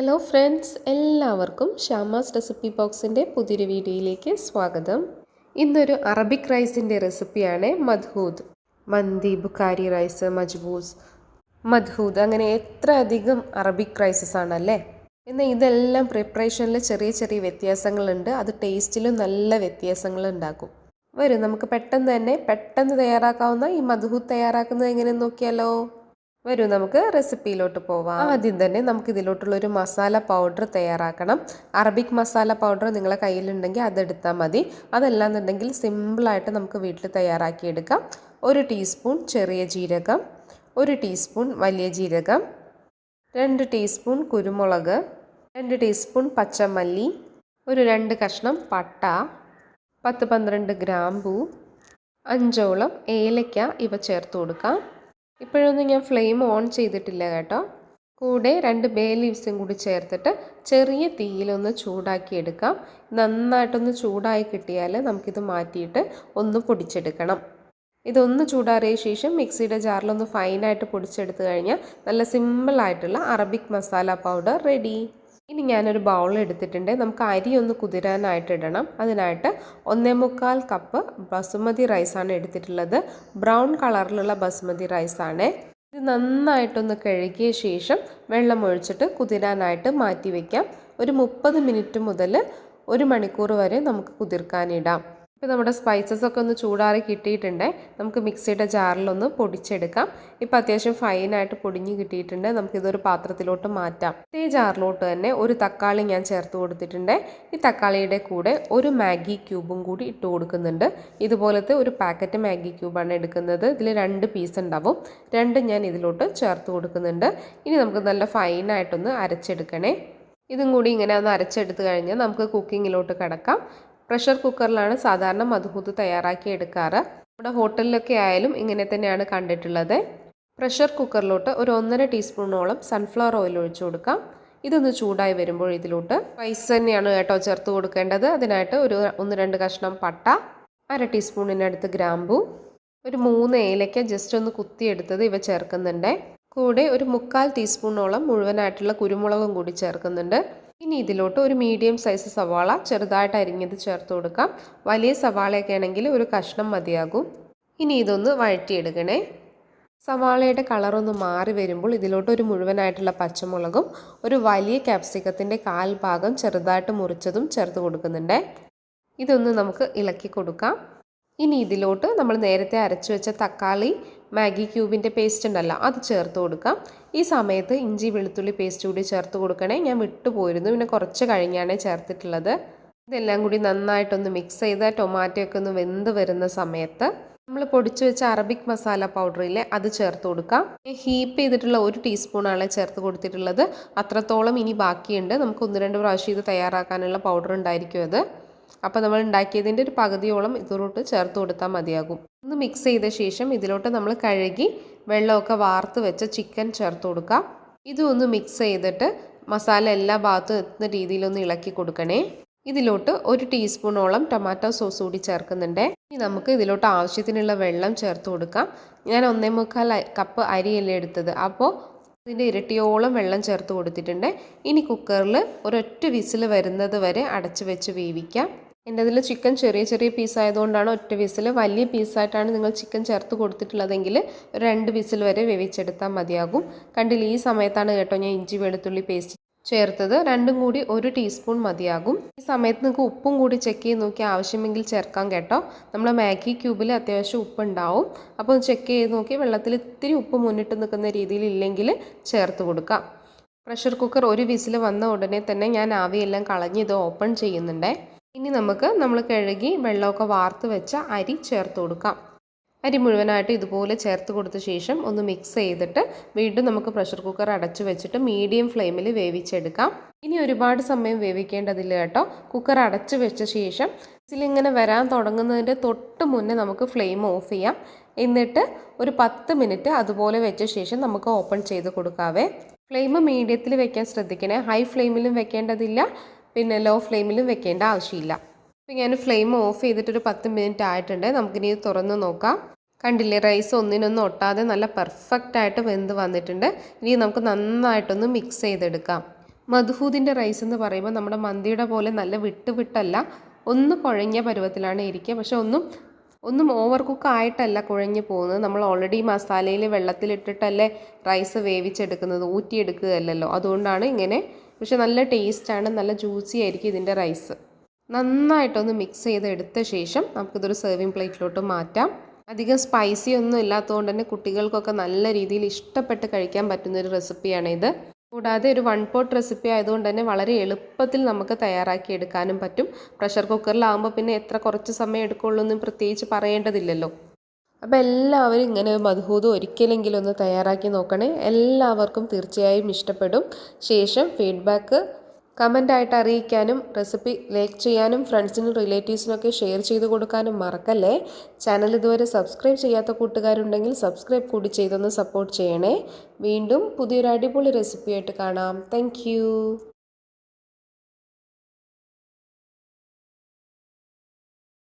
Hello friends എല്ലാവർക്കും Shama's recipe ബോക്സിന്റെ പുതിയൊരു വീഡിയോയിലേക്ക് സ്വാഗതം. ഇന്നൊരു അറബിക് റൈസിന്റെ റെസിപ്പിയാണ് മദ്ഹൂദ് മന്തി ബുക്കാരി റൈസ് മജ്ബൂസ് മദ്ഹൂദ് അങ്ങനെ എത്ര അധികം അറബിക് റൈസസ് ആണല്ലേ? എന്നാൽ ഇതെല്ലാം പ്രിപ്പറേഷനിൽ ചെറിയ ചെറിയ വ്യത്യാസങ്ങളുണ്ട്. അത് ടേസ്റ്റിലും നല്ല വ്യത്യാസങ്ങൾ ഉണ്ടാക്കും. വരും നമുക്ക് പെട്ടെന്ന് തന്നെ പെട്ടെന്ന് തയ്യാറാക്കാവുന്ന ഈ മധുഹൂദ് തയ്യാറാക്കുന്നത് എങ്ങനെയെന്ന് നോക്കിയാലോ? വരൂ നമുക്ക് റെസിപ്പിയിലോട്ട് പോവാം. ആദ്യം തന്നെ നമുക്ക് ഇതിലോട്ടുള്ള ഒരു മസാല പൗഡർ തയ്യാറാക്കണം. അറബിക് മസാല പൗഡർ നിങ്ങളെ കയ്യിലുണ്ടെങ്കിൽ അതെടുത്താൽ മതി. അതല്ലാന്നുണ്ടെങ്കിൽ സിമ്പിളായിട്ട് നമുക്ക് വീട്ടിൽ തയ്യാറാക്കിയെടുക്കാം. ഒരു ടീസ്പൂൺ ചെറിയ ജീരകം ഒരു ടീസ്പൂൺ വലിയ ജീരകം രണ്ട് ടീസ്പൂൺ കുരുമുളക് രണ്ട് ടീസ്പൂൺ പച്ചമല്ലി ഒരു രണ്ട് കഷ്ണം പട്ട പത്ത് പന്ത്രണ്ട് ഗ്രാമ്പൂ അഞ്ചോളം ഏലയ്ക്ക ഇവ ചേർത്ത് കൊടുക്കാം. ഇപ്പോഴൊന്നും ഞാൻ ഫ്ലെയിം ഓൺ ചെയ്തിട്ടില്ല കേട്ടോ. കൂടെ രണ്ട് ബേ ലീവ്സും കൂടി ചേർത്തിട്ട് ചെറിയ തീയിലൊന്ന് ചൂടാക്കി എടുക്കാം. നന്നായിട്ടൊന്ന് ചൂടായി കിട്ടിയാൽ നമുക്കിത് മാറ്റിയിട്ട് ഒന്ന് പൊടിച്ചെടുക്കണം. ഇതൊന്ന് ചൂടാറിയ ശേഷം മിക്സിയുടെ ജാറിലൊന്ന് ഫൈനായിട്ട് പൊടിച്ചെടുത്ത് കഴിഞ്ഞാൽ നല്ല സിമ്പിളായിട്ടുള്ള അറബിക് മസാല പൗഡർ റെഡി ഇനി ഞാനൊരു ബൗൾ എടുത്തിട്ടുണ്ട്. നമുക്ക് അരി ഒന്ന് കുതിരാനായിട്ട് ഇടണം. അതിനായിട്ട് ഒന്നേ മുക്കാൽ കപ്പ് ബസുമതി റൈസാണ് എടുത്തിട്ടുള്ളത്. ബ്രൗൺ കളറിലുള്ള ബസുമതി റൈസാണ് ഇത് നന്നായിട്ടൊന്ന് കഴുകിയ ശേഷം വെള്ളം ഒഴിച്ചിട്ട് കുതിരാനായിട്ട് മാറ്റി വയ്ക്കാം ഒരു മുപ്പത് മിനിറ്റ് മുതൽ ഒരു മണിക്കൂർ വരെ നമുക്ക് കുതിർക്കാനിടാം ഇപ്പോൾ നമ്മുടെ സ്പൈസസ് ഒക്കെ ഒന്ന് ചൂടാറി കിട്ടിയിട്ടുണ്ട്. നമുക്ക് മിക്സിയുടെ ജാറിലൊന്ന് പൊടിച്ചെടുക്കാം. ഇപ്പോൾ അത്യാവശ്യം ഫൈനായിട്ട് പൊടിഞ്ഞ് കിട്ടിയിട്ടുണ്ട്. നമുക്കിതൊരു പാത്രത്തിലോട്ട് മാറ്റാം. ഇതേ ജാറിലോട്ട് തന്നെ ഒരു തക്കാളി ഞാൻ ചേർത്ത് കൊടുത്തിട്ടുണ്ട്. ഈ തക്കാളിയുടെ കൂടെ ഒരു മാഗി ക്യൂബും കൂടി ഇട്ട് കൊടുക്കുന്നുണ്ട്. ഇതുപോലത്തെ ഒരു പാക്കറ്റ് മാഗി ക്യൂബാണ് എടുക്കുന്നത്. ഇതിൽ രണ്ട് പീസ് ഉണ്ടാവും. രണ്ട് ഞാൻ ഇതിലോട്ട് ചേർത്ത് കൊടുക്കുന്നുണ്ട്. ഇനി നമുക്ക് നല്ല ഫൈനായിട്ടൊന്ന് അരച്ചെടുക്കണേ. ഇതും കൂടി ഇങ്ങനെ ഒന്ന് അരച്ചെടുത്ത് കഴിഞ്ഞാൽ നമുക്ക് കുക്കിങ്ങിലോട്ട് കിടക്കാം. പ്രഷർ കുക്കറിലാണ് സാധാരണ മധുഹൂത്ത് തയ്യാറാക്കി എടുക്കാറ്. നമ്മുടെ ഹോട്ടലിലൊക്കെ ആയാലും ഇങ്ങനെ തന്നെയാണ് കണ്ടിട്ടുള്ളത്. പ്രഷർ കുക്കറിലോട്ട് ഒരു ഒന്നര ടീസ്പൂണോളം സൺഫ്ലവർ ഓയിൽ ഒഴിച്ചു കൊടുക്കാം. ഇതൊന്ന് ചൂടായി വരുമ്പോൾ ഇതിലോട്ട് റൈസ് തന്നെയാണ് കേട്ടോ ചേർത്ത് കൊടുക്കേണ്ടത്. അതിനായിട്ട് ഒരു ഒന്ന് രണ്ട് കഷ്ണം പട്ട അര ടീസ്പൂണിനടുത്ത് ഗ്രാമ്പു ഒരു മൂന്ന് ഏലയ്ക്ക ജസ്റ്റ് ഒന്ന് കുത്തിയെടുത്തത് ഇവ ചേർക്കുന്നുണ്ട്. കൂടെ ഒരു മുക്കാൽ ടീസ്പൂണോളം മുഴുവനായിട്ടുള്ള കുരുമുളകും കൂടി ചേർക്കുന്നുണ്ട്. ഇനി ഇതിലോട്ട് ഒരു മീഡിയം സൈസ് സവാള ചെറുതായിട്ട് അരിഞ്ഞത് ചേർത്ത് കൊടുക്കാം. വലിയ സവാളയൊക്കെ ആണെങ്കിൽ ഒരു കഷ്ണം മതിയാകും. ഇനി ഇതൊന്ന് വഴറ്റിയെടുക്കണേ. സവാളയുടെ കളറൊന്ന് മാറി വരുമ്പോൾ ഇതിലോട്ട് ഒരു മുഴുവനായിട്ടുള്ള പച്ചമുളകും ഒരു വലിയ ക്യാപ്സിക്കത്തിന്റെ കാൽ ഭാഗം ചെറുതായിട്ട് മുറിച്ചതും ചേർത്ത് കൊടുക്കുന്നുണ്ട്. ഇതൊന്ന് നമുക്ക് ഇളക്കി കൊടുക്കാം. ഇനി ഇതിലോട്ട് നമ്മൾ നേരത്തെ അരച്ചു വെച്ച തക്കാളി മാഗി ക്യൂബിന്റെ പേസ്റ്റ് ഉണ്ടല്ലോ അത് ചേർത്ത് കൊടുക്കാം. ഈ സമയത്ത് ഇഞ്ചി വെളുത്തുള്ളി പേസ്റ്റ് കൂടി ചേർത്ത് കൊടുക്കണേ. ഞാൻ വിട്ടുപോയിരുന്നു പിന്നെ കുറച്ച് കഴിഞ്ഞാണ് ചേർത്തിട്ടുള്ളത്. ഇതെല്ലാം കൂടി നന്നായിട്ടൊന്ന് മിക്സ് ചെയ്ത് ടൊമാറ്റോയൊക്കെ ഒന്ന് വെന്ത് വരുന്ന സമയത്ത് നമ്മൾ പൊടിച്ചു വെച്ച അറബിക് മസാല പൗഡറില്ലേ അത് ചേർത്ത് കൊടുക്കാം. ഹീപ്പ് ചെയ്തിട്ടുള്ള ഒരു ടീസ്പൂണാണ് ചേർത്ത് കൊടുത്തിട്ടുള്ളത്. അത്രത്തോളം ഇനി ബാക്കിയുണ്ട്. നമുക്ക് ഒന്ന് രണ്ട് പ്രാവശ്യം ഇത് തയ്യാറാക്കാനുള്ള പൗഡർ ഉണ്ടായിരിക്കും അത്. അപ്പോൾ നമ്മൾ ഉണ്ടാക്കിയതിന്റെ ഒരു പകുതിയോളം ഇതിലോട്ട് ചേർത്ത് കൊടുത്താൽ മതിയാകും. ഒന്ന് മിക്സ് ചെയ്ത ശേഷം ഇതിലോട്ട് നമ്മൾ കഴുകി വെള്ളമൊക്കെ വാർത്ത് വെച്ച ചിക്കൻ ചേർത്ത് കൊടുക്കാം ഇതും ഒന്ന് മിക്സ് ചെയ്തിട്ട് മസാല എല്ലാ ഭാഗത്തും എത്തുന്ന രീതിയിലൊന്ന് ഇളക്കി കൊടുക്കണേ. ഇതിലോട്ട് ഒരു ടീസ്പൂണോളം ടൊമാറ്റോ സോസ് കൂടി ചേർക്കുന്നുണ്ട്. ഇനി നമുക്ക് ഇതിലോട്ട് ആവശ്യത്തിനുള്ള വെള്ളം ചേർത്ത് കൊടുക്കാം. ഞാൻ ഒന്നേ മുക്കാൽ കപ്പ് അരിയല്ലേ എടുത്തത്. അപ്പോൾ ഇതിന്റെ ഇരട്ടിയോളം വെള്ളം ചേർത്ത് കൊടുത്തിട്ടുണ്ട്. ഇനി കുക്കറിൽ ഒരൊറ്റ വിസിൽ വരുന്നത് വരെ അടച്ച് വെച്ച് വേവിക്കാം. എന്റെ അതിൽ ചിക്കൻ ചെറിയ ചെറിയ പീസ് ആയതുകൊണ്ടാണ് ഒറ്റ വിസിൽ. വലിയ പീസായിട്ടാണ് നിങ്ങൾ ചിക്കൻ ചേർത്ത് കൊടുത്തിട്ടുള്ളതെങ്കിൽ രണ്ട് വിസിൽ വരെ വേവിച്ചെടുത്താൽ മതിയാകും. കണ്ടില്ല ഈ സമയത്താണ് കേട്ടോ ഞാൻ ഇഞ്ചി വെളുത്തുള്ളി പേസ്റ്റ് ചേർത്തത് രണ്ടും കൂടി ഒരു ടീസ്പൂൺ മതിയാകും. ഈ സമയത്ത് നിങ്ങൾക്ക് ഉപ്പും കൂടി ചെക്ക് ചെയ്ത് നോക്കി ആവശ്യമെങ്കിൽ ചേർക്കാം കേട്ടോ. നമ്മൾ മാഗി ക്യൂബിൽ അത്യാവശ്യം ഉപ്പുണ്ടാവും. അപ്പോൾ ചെക്ക് ചെയ്ത് നോക്കി. വെള്ളത്തിൽ ഇത്തിരി ഉപ്പ് മുന്നിട്ട് നിൽക്കുന്ന രീതിയിൽ ഇല്ലെങ്കിൽ ചേർത്ത് കൊടുക്കാം. പ്രഷർ കുക്കർ ഒരു വിസിൽ വന്ന ഉടനെ തന്നെ ഞാൻ ആവിയെല്ലാം കളഞ്ഞ് ഇത് ഓപ്പൺ ചെയ്യുന്നുണ്ടേ. ഇനി നമുക്ക് നമ്മൾ കഴുകി വെള്ളമൊക്കെ വാർത്ത് വെച്ച അരി ചേർത്ത് കൊടുക്കാം. അരി മുഴുവനായിട്ട് ഇതുപോലെ ചേർത്ത് കൊടുത്ത ശേഷം ഒന്ന് മിക്സ് ചെയ്തിട്ട് വീണ്ടും നമുക്ക് പ്രഷർ കുക്കർ അടച്ചു വെച്ചിട്ട് മീഡിയം ഫ്ലെയിമിൽ വേവിച്ചെടുക്കാം. ഇനി ഒരുപാട് സമയം വേവിക്കേണ്ടതില്ല കേട്ടോ. കുക്കർ അടച്ചു വെച്ച ശേഷം ഇതിലിങ്ങനെ വരാൻ തുടങ്ങുന്നതിന്റെ തൊട്ട് മുന്നേ നമുക്ക് ഫ്ലെയിം ഓഫ് ചെയ്യാം. എന്നിട്ട് ഒരു പത്ത് മിനിറ്റ് അതുപോലെ വെച്ച ശേഷം നമുക്ക് ഓപ്പൺ ചെയ്ത് കൊടുക്കാവേ. ഫ്ലെയിം മീഡിയത്തിൽ വെക്കാൻ ശ്രദ്ധിക്കണേ. ഹൈ ഫ്ലെയിമിലും വെക്കേണ്ടതില്ല. പിന്നെ ലോ ഫ്ലെയിമിലും വെക്കേണ്ട ആവശ്യമില്ല. അപ്പോൾ ഞാൻ ഫ്ലെയിം ഓഫ് ചെയ്തിട്ടൊരു പത്ത് മിനിറ്റ് ആയിട്ടുണ്ട്. നമുക്കിനി തുറന്ന് നോക്കാം. കണ്ടില്ലേ റൈസ് ഒന്നിനൊന്നും ഒട്ടാതെ നല്ല പെർഫെക്റ്റ് ആയിട്ട് വെന്ത് വന്നിട്ടുണ്ട്. ഇനി നമുക്ക് നന്നായിട്ടൊന്ന് മിക്സ് ചെയ്തെടുക്കാം. മധുഹൂദിന്റെ റൈസ് എന്ന് പറയുമ്പോൾ നമ്മുടെ മന്തിയുടെ പോലെ നല്ല വിട്ട് വിട്ടല്ല ഒന്ന് കുഴഞ്ഞ പരുവത്തിലാണ് ഇരിക്കുക. പക്ഷെ ഒന്നും ഒന്നും ഓവർ കുക്ക് ആയിട്ടല്ല കുഴഞ്ഞു പോകുന്നത്. നമ്മൾ ഓൾറെഡി മസാലയിൽ വെള്ളത്തിലിട്ടിട്ടല്ലേ റൈസ് വേവിച്ചെടുക്കുന്നത് ഊറ്റിയെടുക്കുകയല്ലല്ലോ. അതുകൊണ്ടാണ് ഇങ്ങനെ പക്ഷെ നല്ല ടേസ്റ്റാണ് നല്ല ജ്യൂസി ആയിരിക്കും ഇതിന്റെ റൈസ്. നന്നായിട്ടൊന്ന് മിക്സ് ചെയ്ത് എടുത്ത ശേഷം നമുക്കിതൊരു സെർവിങ് പ്ലേറ്റിലോട്ട് മാറ്റാം. അധികം സ്പൈസി ഒന്നും ഇല്ലാത്തതുകൊണ്ട് തന്നെ കുട്ടികൾക്കൊക്കെ നല്ല രീതിയിൽ ഇഷ്ടപ്പെട്ട് കഴിക്കാൻ പറ്റുന്ന ഒരു റെസിപ്പിയാണ് ഇത് കൂടാതെ ഒരു വൺ പോട്ട് റെസിപ്പി ആയതുകൊണ്ട് തന്നെ വളരെ എളുപ്പത്തിൽ നമുക്ക് തയ്യാറാക്കി എടുക്കാനും പറ്റും. പ്രഷർ കുക്കറിലാകുമ്പോൾ പിന്നെ എത്ര കുറച്ച് സമയം എടുക്കുള്ളൂ എന്നും പ്രത്യേകിച്ച് പറയേണ്ടതില്ലല്ലോ. അപ്പോൾ എല്ലാവരും ഇങ്ങനെ മധുഹൂത് ഒരിക്കലെങ്കിലും ഒന്ന് തയ്യാറാക്കി നോക്കണേ. എല്ലാവർക്കും തീർച്ചയായും ഇഷ്ടപ്പെടും. ശേഷം ഫീഡ്ബാക്ക് കമന്റായിട്ട് അറിയിക്കാനും റെസിപ്പി ലൈക്ക് ചെയ്യാനും ഫ്രണ്ട്സിനും റിലേറ്റീവ്സിനൊക്കെ ഷെയർ ചെയ്ത് കൊടുക്കാനും മറക്കല്ലേ? ചാനൽ ഇതുവരെ സബ്സ്ക്രൈബ് ചെയ്യാത്ത കൂട്ടുകാരുണ്ടെങ്കിൽ സബ്സ്ക്രൈബ് കൂടി ചെയ്തൊന്ന് സപ്പോർട്ട് ചെയ്യണേ. വീണ്ടും പുതിയൊരു അടിപൊളി റെസിപ്പിയായിട്ട് കാണാം. താങ്ക്